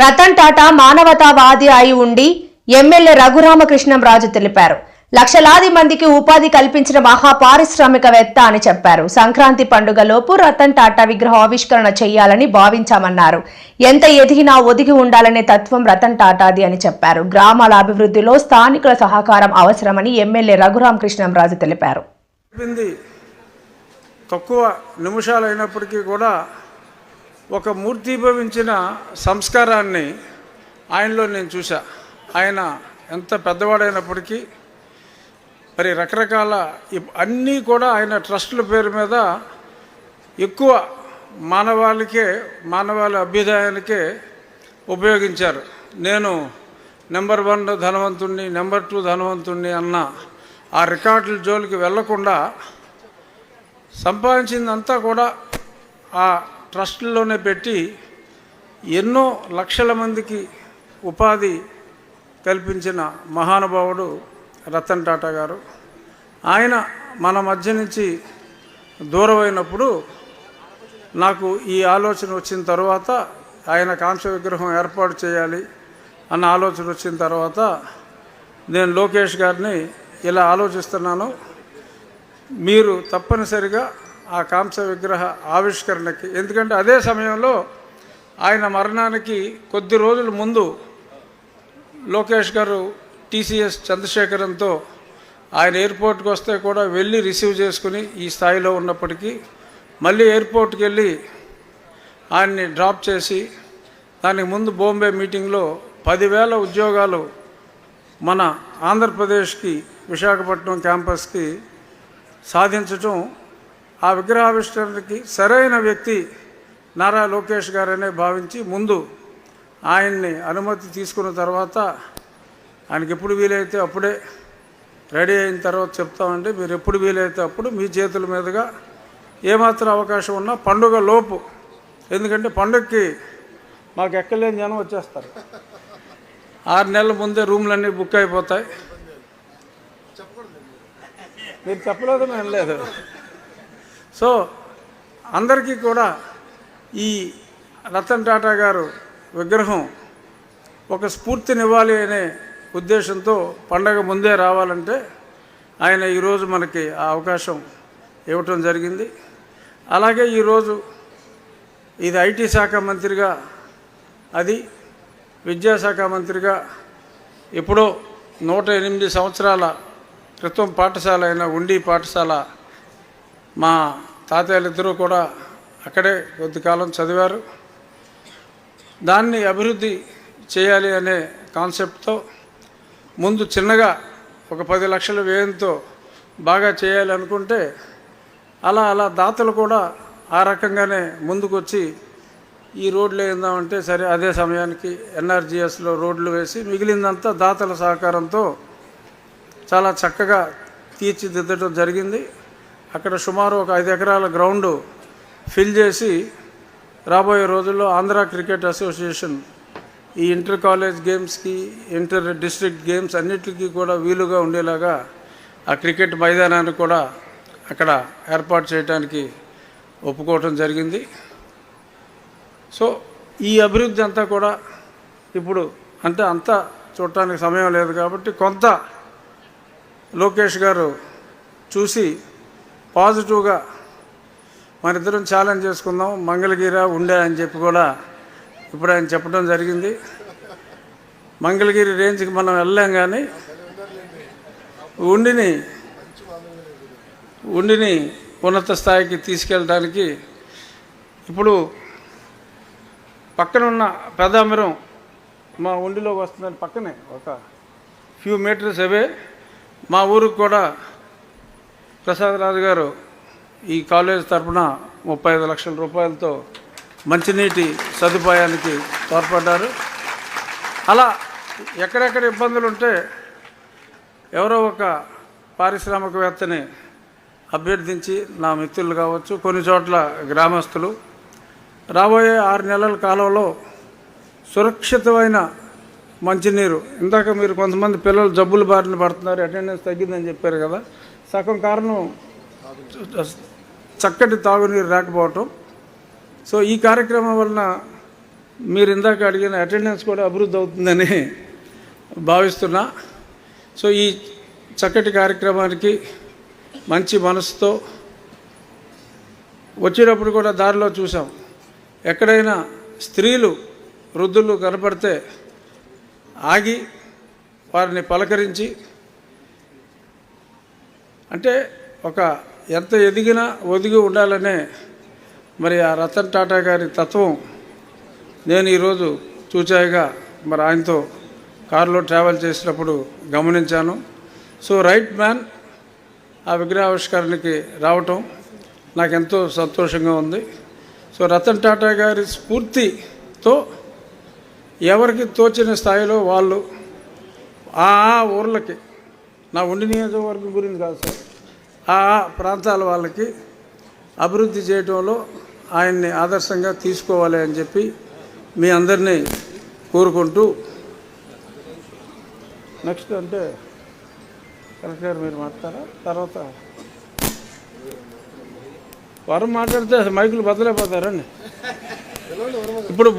రతన్ టాటా మానవతావాది అయి ఉండి ఎమ్మెల్యే రఘురామకృష్ణం రాజు తెలిపారు. లక్షలాది మందికి ఉపాధి కల్పించిన మహా పారిశ్రామికవేత్త అని చెప్పారు. సంక్రాంతి పండుగలోపు రతన్ టాటా విగ్రహ ఆవిష్కరణ చేయాలని భావించామన్నారు. ఎంత ఎదిగినా ఒదిగి ఉండాలనే తత్వం రతన్ టాటాది అని చెప్పారు. గ్రామాల అభివృద్ధిలో స్థానికుల సహకారం అవసరమని ఎమ్మెల్యే రఘురామ రాజు తెలిపారు. తక్కువ నిమిషాలు అయినప్పటికీ కూడా ఒక మూర్తిభవించిన సంస్కారాన్ని ఆయనలో నేను చూసా ఆయన ఎంత పెద్దవాడైనప్పటికీ మరి రకరకాల అన్నీ కూడా ఆయన ట్రస్టుల పేరు మీద ఎక్కువ మానవాళికే మానవాళి అభ్యుదయానికే ఉపయోగించారు. నేను నెంబర్ వన్ ధనవంతుణ్ణి నెంబర్ టూ ధనవంతుణ్ణి అన్న ఆ రికార్డుల జోలికి వెళ్ళకుండా సంపాదించిందంతా కూడా ఆ ట్రస్టుల్లోనే పెట్టి ఎన్నో లక్షల మందికి ఉపాధి కల్పించిన మహానుభావుడు రతన్ టాటా గారు. ఆయన మన మధ్య నుంచి దూరమైనప్పుడు నాకు ఈ ఆలోచన వచ్చిన తర్వాత ఆయన కాంస విగ్రహం ఏర్పాటు చేయాలి అన్న ఆలోచన వచ్చిన తర్వాత నేను లోకేష్ గారిని ఇలా ఆలోచిస్తున్నాను. మీరు తప్పనిసరిగా ఆ కాంస విగ్రహ ఆవిష్కరణకి. ఎందుకంటే అదే సమయంలో ఆయన మరణానికి కొద్ది రోజుల ముందు లోకేష్ గారు టీసీఎస్ చంద్రశేఖరంతో ఆయన ఎయిర్పోర్ట్కి వస్తే కూడా వెళ్ళి రిసీవ్ చేసుకుని ఈ స్థాయిలో ఉన్నప్పటికీ మళ్ళీ ఎయిర్పోర్ట్కి వెళ్ళి ఆయన్ని డ్రాప్ చేసి దానికి ముందు బాంబే మీటింగ్లో పదివేల ఉద్యోగాలు మన ఆంధ్రప్రదేశ్కి విశాఖపట్నం క్యాంపస్కి సాధించటం ఆ విగ్రహావిష్కరణకి సరైన వ్యక్తి నారా లోకేష్ గారనే భావించి ముందు ఆయన్ని అనుమతి తీసుకున్న తర్వాత ఆయనకి ఎప్పుడు వీలైతే అప్పుడే రెడీ అయిన తర్వాత చెప్తామండి. మీరు ఎప్పుడు వీలైతే అప్పుడు మీ చేతుల మీదుగా ఏమాత్రం అవకాశం ఉన్నా పండుగ లోపు ఎందుకంటే పండుగకి మాకు ఎక్కలేని జనం వచ్చేస్తారు. ఆరు నెలల ముందే రూమ్లన్నీ బుక్ అయిపోతాయి. మీరు చెప్పలేదు మేము లేదు. సో అందరికీ కూడా ఈ రతన్ టాటా గారు విగ్రహం ఒక స్ఫూర్తినివ్వాలి అనే ఉద్దేశంతో పండగ ముందే రావాలంటే ఆయన ఈరోజు మనకి ఆ అవకాశం ఇవ్వటం జరిగింది. అలాగే ఈరోజు ఇది ఐటీ శాఖ మంత్రిగా అది విద్యాశాఖ మంత్రిగా ఎప్పుడో నూట ఎనిమిది సంవత్సరాల క్రితం పాఠశాల అయిన ఉండి పాఠశాల మా తాతయ్యలిద్దరూ కూడా అక్కడే కొద్ది కాలం చదివారు. దాన్ని అభివృద్ధి చేయాలి అనే కాన్సెప్ట్తో ముందు చిన్నగా ఒక పది లక్షల వ్యయంతో బాగా చేయాలి అనుకుంటే అలా అలా దాతలు కూడా ఆ రకంగానే ముందుకొచ్చి ఈ రోడ్లు వేద్దామంటే సరే అదే సమయానికి ఎన్ఆర్జీఎస్లో రోడ్లు వేసి మిగిలిందంతా దాతల సహకారంతో చాలా చక్కగా తీర్చిదిద్దడం జరిగింది. అక్కడ సుమారు ఒక ఐదు ఎకరాల గ్రౌండ్ ఫిల్ చేసి రాబోయే రోజుల్లో ఆంధ్ర క్రికెట్ అసోసియేషన్ ఈ ఇంటర్ కాలేజ్ గేమ్స్కి ఇంటర్ డిస్ట్రిక్ట్ గేమ్స్ అన్నిటికీ కూడా వీలుగా ఉండేలాగా ఆ క్రికెట్ మైదానాన్ని కూడా అక్కడ ఏర్పాటు చేయడానికి ఒప్పుకోవటం జరిగింది. సో ఈ అభివృద్ధి అంతా కూడా ఇప్పుడు అంటే అంతా చూడటానికి సమయం లేదు కాబట్టి కొంత లోకేష్ గారు చూసి పాజిటివ్గా మనిద్దరం ఛాలెంజ్ చేసుకుందాం మంగళగిరి ఉండే అని చెప్పి కూడా ఇప్పుడు ఆయన చెప్పడం జరిగింది. మంగళగిరి రేంజ్కి మనం వెళ్ళాం కానీ ఉండిని ఉండిని ఉన్నత స్థాయికి తీసుకెళ్ళడానికి ఇప్పుడు పక్కనున్న పెదామిరం మా ఉండిలోకి వస్తుందని పక్కనే ఒక ఫ్యూ మీటర్స్ అవే మా ఊరికి కూడా ప్రసాద్ రాజు గారు ఈ కాలేజ్ తరఫున ముప్పై ఐదు లక్షల రూపాయలతో మంచినీటి సదుపాయానికి తోడ్పడ్డారు. అలా ఎక్కడెక్కడ ఇబ్బందులు ఉంటే ఎవరో ఒక పారిశ్రామికవేత్తని అభ్యర్థించి నా మిత్రులు కావచ్చు కొన్ని చోట్ల గ్రామస్తులు. రాబోయే ఆరు నెలల కాలంలో సురక్షితమైన మంచినీరు ఇందాక మీరు కొంతమంది పిల్లలు జబ్బులు బారిన పడుతున్నారు అటెండెన్స్ తగ్గిందని చెప్పారు కదా సగం కారణం చక్కటి తాగునీరు రాకపోవటం. సో ఈ కార్యక్రమం వలన మీరు ఇందాక అడిగిన అటెండెన్స్ కూడా అభివృద్ధి అవుతుందని భావిస్తున్నా. సో ఈ చక్కటి కార్యక్రమానికి మంచి మనసుతో వచ్చేటప్పుడు కూడా దారిలో చూసాం ఎక్కడైనా స్త్రీలు వృద్ధులు కనపడితే ఆగి వారిని పలకరించి అంటే ఒక ఎంత ఎదిగినా ఒదిగి ఉండాలనే మరి ఆ రతన్ టాటా గారి తత్వం నేను ఈరోజు చూచాయిగా మరి ఆయనతో కారులో ట్రావెల్ చేసినప్పుడు గమనించాను. సో రైట్ మ్యాన్ ఆ విగ్రహావిష్కరణకి రావటం నాకు ఎంతో సంతోషంగా ఉంది. సో రతన్ టాటా గారి స్ఫూర్తితో ఎవరికి తోచిన స్థాయిలో వాళ్ళు ఆ ఊర్లకి నా ఉండి నియోజకవర్గం గురించి కాదు సార్. ఆ ప్రాంతాల వాళ్ళకి అభివృద్ధి చేయడంలో ఆయన్ని ఆదర్శంగా తీసుకోవాలి అని చెప్పి మీ అందరినీ కోరుకుంటూ నెక్స్ట్ అంటే కలెక్టర్ గారు మీరు మాట్లాడతారా? తర్వాత వరం మాట్లాడితే మైకులు బద్దలైపోతారండి ఇప్పుడు